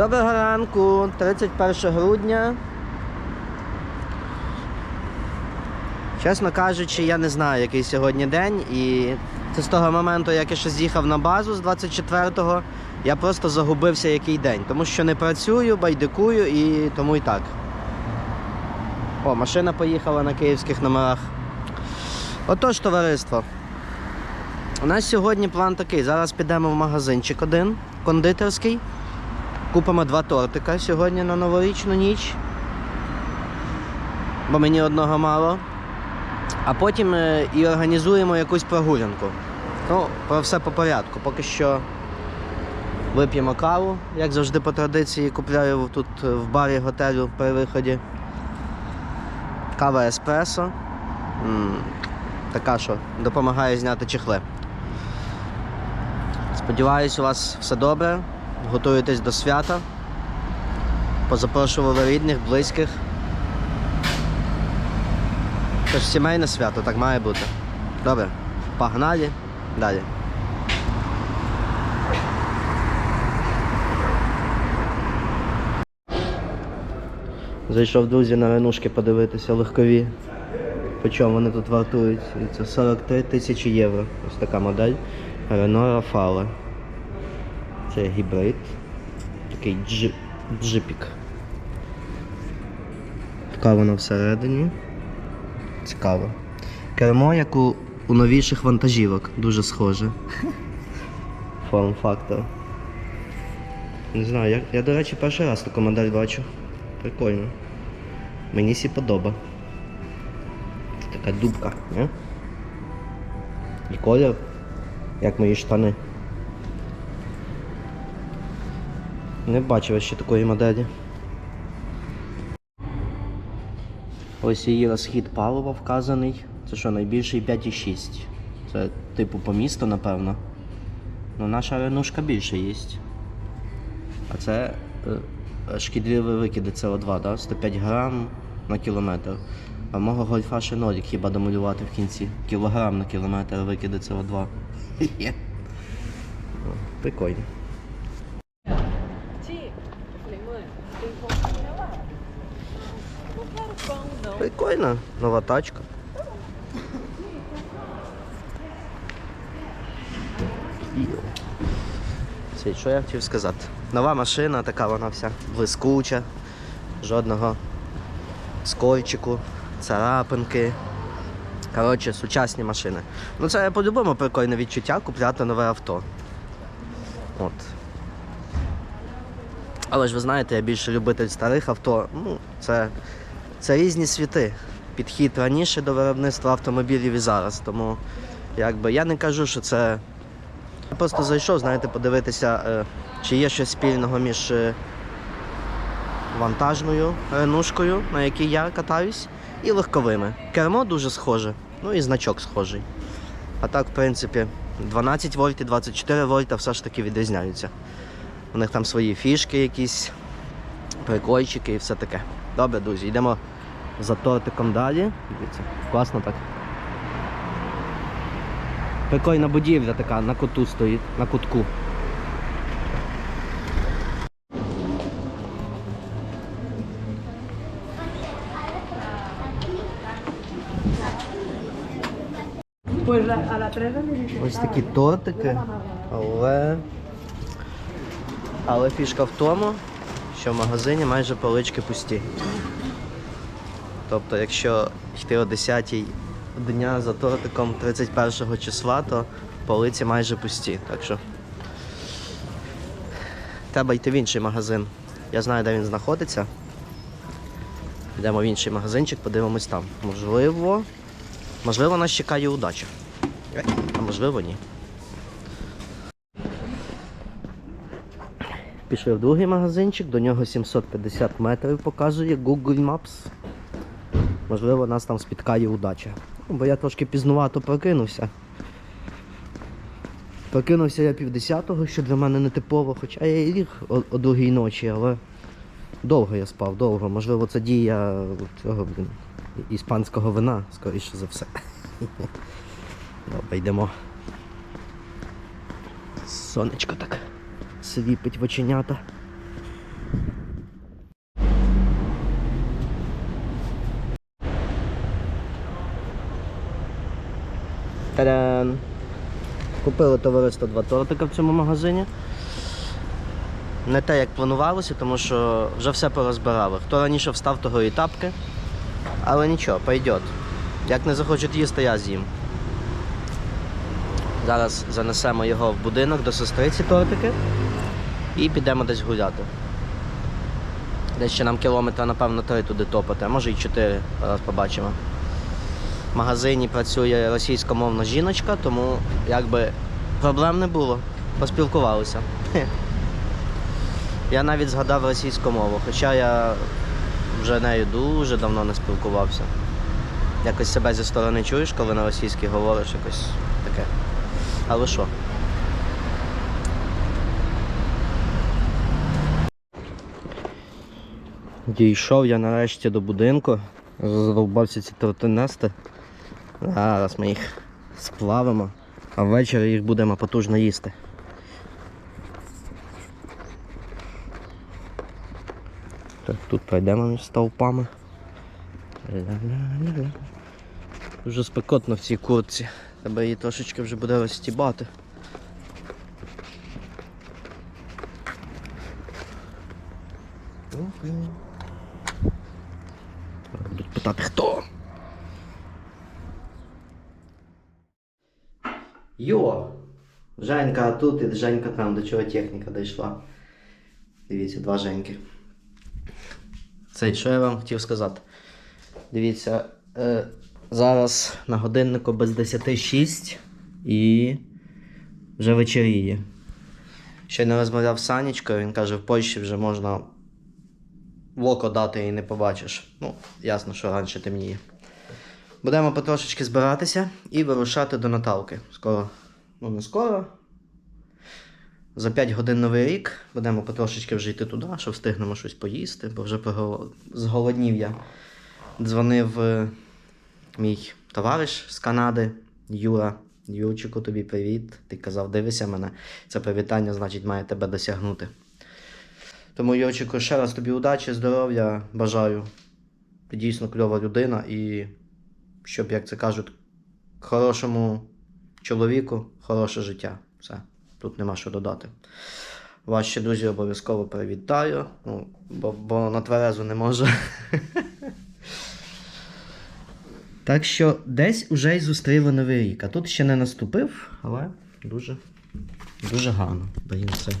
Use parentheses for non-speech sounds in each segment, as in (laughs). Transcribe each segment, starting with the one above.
Доброго ранку, 31 грудня. Чесно кажучи, я не знаю, який сьогодні день, і це з того моменту, як я ще з'їхав на базу з 24-го, я просто загубився який день, тому що не працюю, байдикую і тому і так. О, машина поїхала на київських номерах. Отож, товариство. У нас сьогодні план такий. Зараз підемо в магазинчик один, кондитерський. Купимо два тортика сьогодні на новорічну ніч. Бо мені одного мало. А потім е, і організуємо якусь прогулянку. Ну, про все по порядку. Поки що вип'ємо каву, як завжди по традиції, купляю тут е, в барі готелю при виході. Кава еспресо. М, Така, що допомагає зняти чехли. Сподіваюсь, у вас все добре. Готуєтесь до свята. Позапрошували рідних, близьких. Це ж сімейне свято, так має бути. Добре, погнали далі. Зайшов друзі на ренушки подивитися легкові. По чому вони тут вартують? Це 43 тисячі євро. Ось така модель. Renault Rafale. Це гібрид. Такий джи... джипік. Така вона всередині. Цікаво. Кермо, як у, у новіших вантажівок, дуже схоже. (laughs) Форм-фактор. Не знаю, я, я, до речі, перший раз таку модель бачу. Прикольно. Мені сі подоба. Така дубка, не? І колір, як мої штани. Не бачив ще такої моделі. Ось її розхід палива вказаний. Це що, найбільший 5,6. Це типу по місту, напевно. Ну, наша ренушка більше є. А це е, шкідливі викиди СО2, да? 105 грам на кілометр. А мого гольфа ще нолік хіба домалювати в кінці. Кілограм на кілометр викиди СО2. (laughs) Хе-хе. Прикольно. Прикольно, нова тачка. Це що я хотів сказати? Нова машина, така вона вся блискуча, жодного скольчику, царапинки. Коротше, сучасні машини. Ну це по-любому прикольне відчуття купляти нове авто. От. Але ж ви знаєте, я більше любитель старих авто. Ну, це це різні світи. Підхід раніше до виробництва автомобілів і зараз. Тому якби я не кажу, що це. Я просто зайшов, знаєте, подивитися, е, чи є щось спільного між е, вантажною ренушкою, на якій я катаюсь, і легковими. Кермо дуже схоже, ну і значок схожий. А так, в принципі, 12 вольт і 24 вольта все ж таки відрізняються. У них там свої фішки якісь, прикольчики і все таке. Добре, друзі, йдемо за тортиком далі. Дивіться, класно так. Прикольна будівля така на куту стоїть, на кутку. Pues a la 3 de Ось такі тортики, але. Але фішка в тому, що в магазині майже полички пусті. Тобто, якщо йти о 10 дня за тортиком 31 числа, то полиці майже пусті. Так що треба йти в інший магазин. Я знаю, де він знаходиться. Йдемо в інший магазинчик, подивимось там. Можливо, можливо, нас чекає удача. А можливо, ні. Пішли в другий магазинчик, до нього 750 метрів показує Google Maps. Можливо, нас там спіткає удача. Ну, Бо я трошки пізнувато прокинувся. Прокинувся я півдесятого, що для мене не типово, хоча я і ліг о, о другій ночі, але довго я спав, довго. Можливо, це дія цього, блін, іспанського вина, скоріше за все. (laughs) Добре, йдемо. Сонечко так свіпить в оченята. Та-дам! Купили товариство два тортика в цьому магазині. Не те, як планувалося, тому що вже все порозбирали. Хто раніше встав, того і тапки. Але нічого, пойдет. Як не захочуть їсти, я з'їм. Зараз занесемо його в будинок до сестриці тортики і підемо десь гуляти. Десь ще нам кілометра, напевно, три туди топати, а може і чотири. Зараз побачимо. В магазині працює російськомовна жіночка, тому якби проблем не було. Поспілкувалися. (laughs) Я навіть згадав російську мову, хоча я вже нею дуже давно не спілкувався. Якось себе зі сторони чуєш, коли на російській говориш, якось таке. Але що? Дійшов я нарешті до будинку, задовбався ці торти нести. Зараз ми їх сплавимо, а ввечері їх будемо потужно їсти. Так, тут пройдемо між стовпами. Дуже спекотно в цій куртці. Треба її трошечки вже буде розстібати. Окей. Йо! Женька тут і Женька там, до чого техніка дійшла. Дивіться, два Женьки. Це що я вам хотів сказати? Дивіться, е, зараз на годиннику без 10.06 і вже вечеріє. Ще не розмовляв з Санечкою, він каже, в Польщі вже можна в око дати і не побачиш. Ну, ясно, що раніше темніє. Будемо потрошечки збиратися і вирушати до Наталки. Скоро, ну не скоро. За 5 годин новий рік будемо потрошечки вже йти туди, що встигнемо щось поїсти, бо вже зголоднів я. Дзвонив е, мій товариш з Канади, Юра. Юрчику, тобі привіт. Ти казав, дивися мене. Це привітання, значить, має тебе досягнути. Тому, Юрчику, ще раз тобі удачі, здоров'я, бажаю. Ти дійсно кльова людина і щоб, як це кажуть, хорошому чоловіку хороше життя. Все, тут нема що додати. Ще друзі обов'язково привітаю, ну, бо, бо на тверезу не можу. (laughs) Так що десь уже й зустріли новий рік, а тут ще не наступив, але дуже, дуже гарно. Блін, це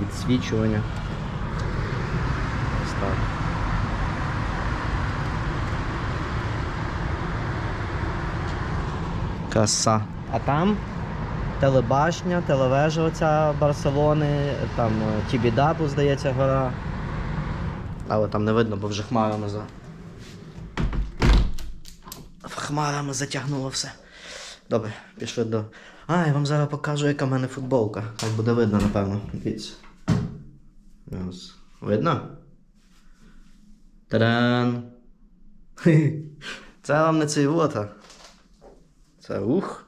відсвічування. Ось так. Краса. А там телебашня, телевежа оця Барселони, там е, Тібідабу, здається, гора. Але там не видно, бо вже хмарами за. Хмарами затягнуло все. Добре, пішли до. А, я вам зараз покажу, яка в мене футболка. Так буде видно, напевно. Дивіться. Видно? Та-дан! (laughs) Це вам не цей вота. Це ух.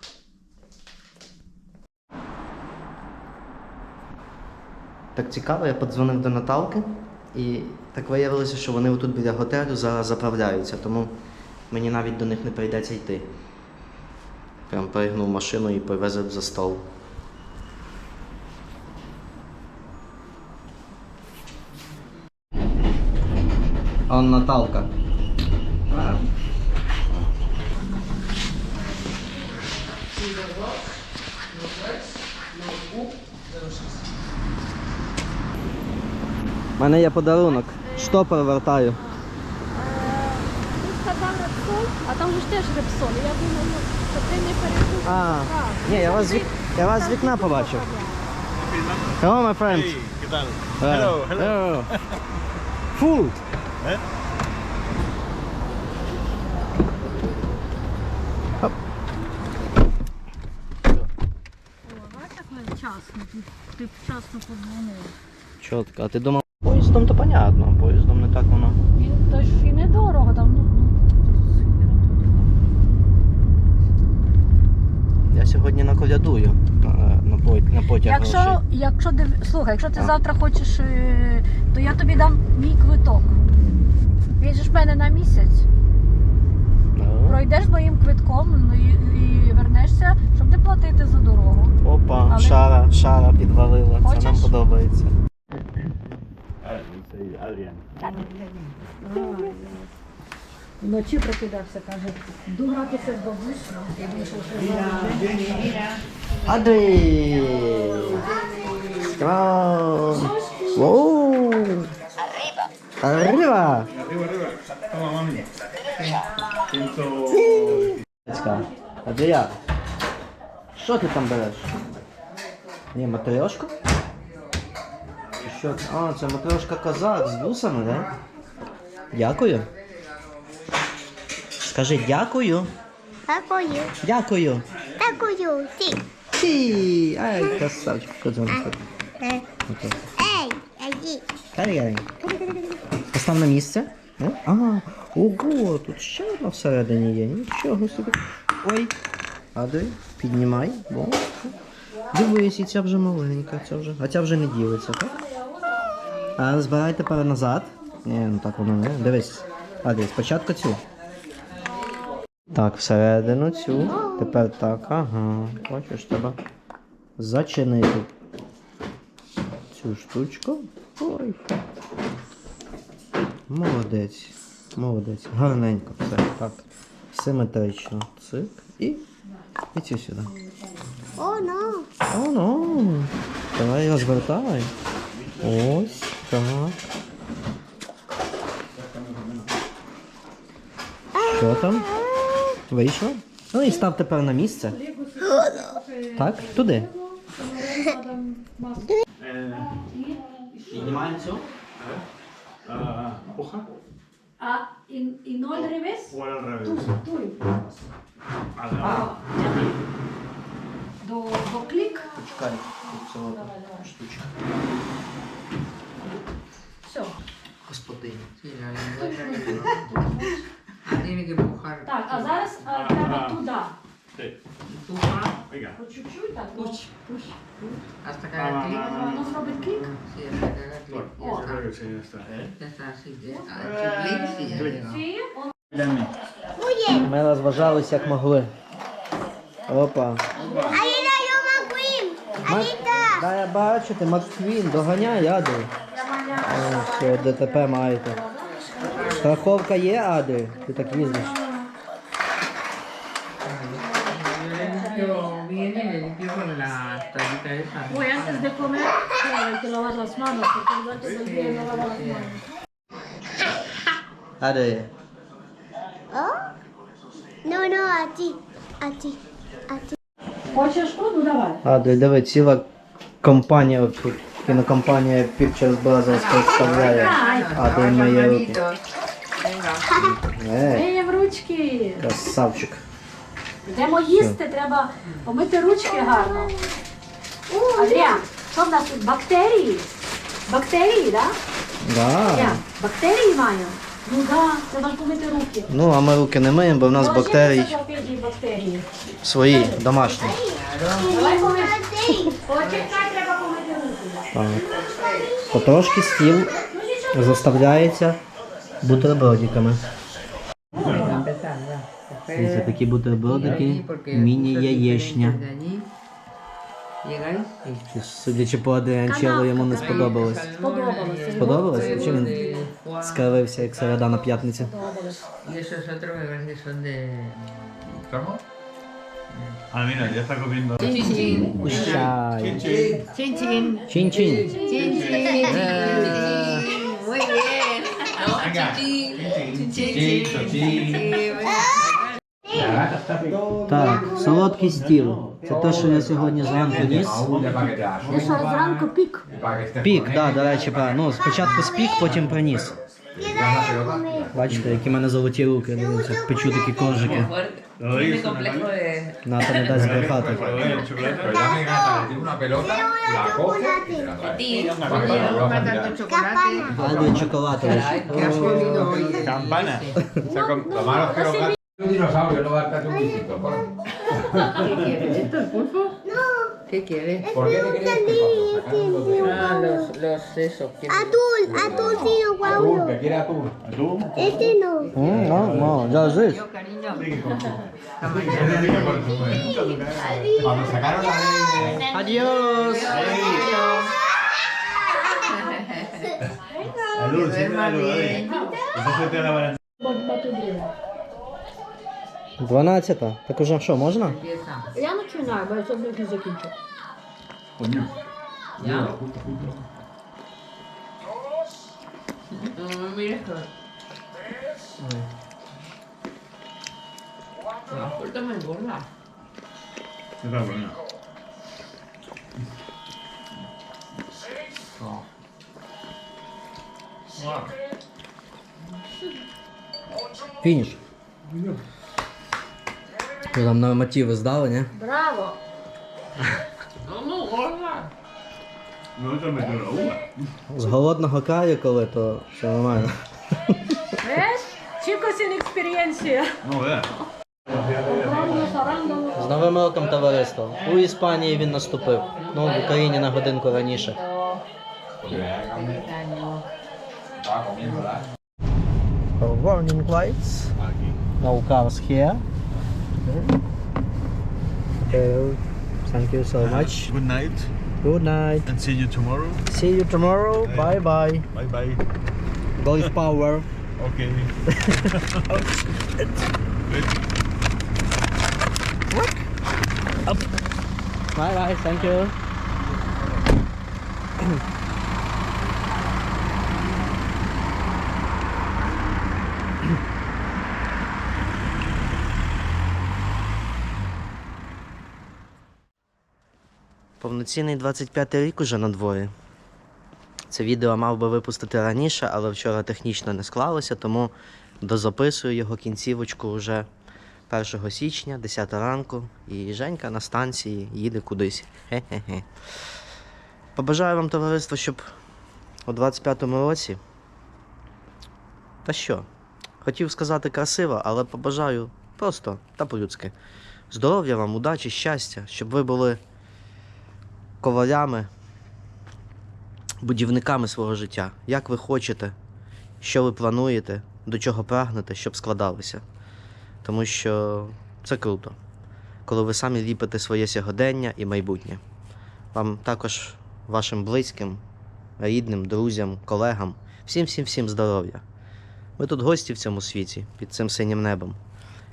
Так цікаво, я подзвонив до Наталки і так виявилося, що вони отут біля готелю зараз заправляються, тому мені навіть до них не прийдеться йти. Прям перегнув машину і повезив за стол. Он Наталка. У мене є подарунок. Штопор вертаю. Ти сказав Репсол, а там же ж теж Репсол. Я думаю, що ти не перепутав. А, ні, я вас з вік- я вас з вікна побачив. Hello, my friend. Hey, ¿qué tal? Uh, Hello, hello. hello. Food. Eh? Так вчасно, ти вчасно подзвонив. Чітко. А ти думав, Поїздом то понятно, поїздом не так воно. Він то ж і недорого там, ну, ну. Я сьогодні наколядую на, на, пот- на потяг Якщо, грошей. якщо див... слухай, якщо ти А? завтра хочеш, е, то я тобі дам мій квиток. Він же ж в мене на місяць. Ну. Пройдеш з моїм квитком ну, і, і вернешся, щоб не платити за дорогу. Опа, Але- шара, шара підвалила. Це Хочеш? нам подобається. Вночі прокидався, каже, йду гратися з бабусею. Я вийшов, що Адрі! Скрам! Воу! Arriba! Arriba! Адрія, що ти там береш? Ні, матрешку? Що? А, це матрешка козак з вусами, да? Дякую. Скажи дякую. Такою, Дякую. такою, ти. Ті! Ай, красавчик. Е, Ей, ей, Кар'єрі. Постав на місце. О, А, ого, тут ще одна всередині є. Нічого собі. Ой. Ади, піднімай. Бо. Дивись, і ця вже маленька, ця вже. А ця вже не ділиться, так? А збирай тепер назад. Ні, ну так воно не. Дивись. Ади, спочатку цю. Так, всередину цю. Тепер так. Ага. Бачиш, треба зачинити цю штучку. Ой. Молодець. Молодець. Гарненько все. Так. Симетрично. Цик. І. І цю сюди. О, ну. О, ну. Давай розвертай. Ось. Так. Що там? Вийшло? Ну і став тепер на місце. Так, туди. Піднімаємо цю. А і, ноль ревес? Туй. До, до клік. Чекай, тут цього штучка. Все. Господиня. Ah, tiene. Так, а зараз а, треба туди. Empuja, Venga. По чуть-чуть так. Push. Пуш. hasta que haga clic. Воно зробить клік. Sí, hasta que haga clic. Ya Al está. revés, sí, ya está. Ya está, sí. Ya ha hecho clic, sí, ya está. Фі, он Ми розважалися як могли. Опа. Аліна, йо Маквін. Аліта. Да, я бачу, ти Макквін, доганяй, Ади. О, все, ДТП маєте. Страховка є, Ади? Ти так їздиш. Yo viene y le limpio con la toallita esa. Ой, antes de comer, hay que lavar las manos, porque igual te olvidas no lavar las manos. Ади. О? Ну, ну, а ти, а ти, а ти. Хочеш тут? Ну давай. Ади, диви, ціла компанія, тут, кінокомпанія Pictures Brothers представляє. Ади має руки. Manitos. Venga. Е, Миємо ручки. красавчик. Йдемо їсти, треба помити ручки гарно. Адріан, що в нас тут? Бактерії? Бактерії, так? Да. Да? Бактерії маю? Ну так, да, треба ж помити руки. Ну, а ми руки не миємо, бо в нас Положи бактерій на Сапфеті бактерії. свої, домашні. Давай помити. Почекай, треба помити руки. Так. Потрошки стіл заставляється бутербродиками. Ya. Такі бутербродики, міні-яєчня. Судячи по Адріанчелу, йому не сподобалось. Сподобалось. Сподобалось? huevos він de як середа на. ¿Cómo? Ah, mira, ya está comiendo. Chin chin. Chin chin. Чин-чин. Chin chin. Muy bien. Venga. Chin chin. Так, солодкий стіл. Це те, що я сьогодні зранку ніс. Ти що зранку пік? Пік, так, да, до речі. Ну, спочатку спік, потім приніс. Бачите, які в мене золоті руки, дивіться, печу такі коржики. Tiene complejo de. No, te metas en el. Pero ya me gata, una pelota, la cojo la trae. Tío, ah, de chocolate. Oh, campana. (laughs) Lo malo que los gatos. No a ¿Qué quieres? ¿Por qué te? Ah, los, los esos. Atún, atún, sí, guau. Que quiere atún. ¿Atún? Este no. Mm, no, no, ya sé. Adiós. Adiós. Salud, salud. Van a 12. Так уже що, можна? Я починаю, бо я собі не закінчу. Buena. Фініш. Ви там нормативи здали, ні? Браво! Me engorda. No te meto. З голодного краю, коли, то все нормально. Chicos sin experiencia. No veas. З Новим роком товариство. У Іспанії він наступив. Ну, в Україні на годинку раніше. Warning lights. No cars here. Okay. Thank you so much. Good night Good night. and see you tomorrow. See you tomorrow. Bye bye. Bye bye. Golf power. (laughs) Okay. (laughs) Up. Bye bye. Thank you. (clears throat) Повноцінний 25-й рік уже на дворі. Це відео мав би випустити раніше, але вчора технічно не склалося, тому дозаписую його кінцівочку вже 1 січня, 10 ранку, і Женька на станції їде кудись. Хе-хе-хе. Побажаю вам, товариство, щоб у 25-му році. Та що? Хотів сказати красиво, але побажаю просто та по-людськи. Здоров'я вам, удачі, щастя, щоб ви були ковалями, будівниками свого життя. Як ви хочете, що ви плануєте, до чого прагнете, щоб складалося. Тому що це круто, коли ви самі ліпите своє сьогодення і майбутнє. Вам також, вашим близьким, рідним, друзям, колегам, всім, всім, всім здоров'я. Ми тут гості в цьому світі, під цим синім небом.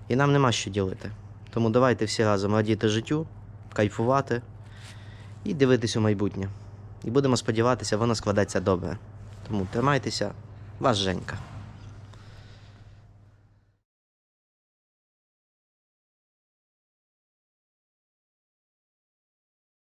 І нам нема що ділити. Тому давайте всі разом радіти життю, кайфувати і дивитись у майбутнє. І будемо сподіватися, воно складеться добре. Тому тримайтеся, ваш Женька.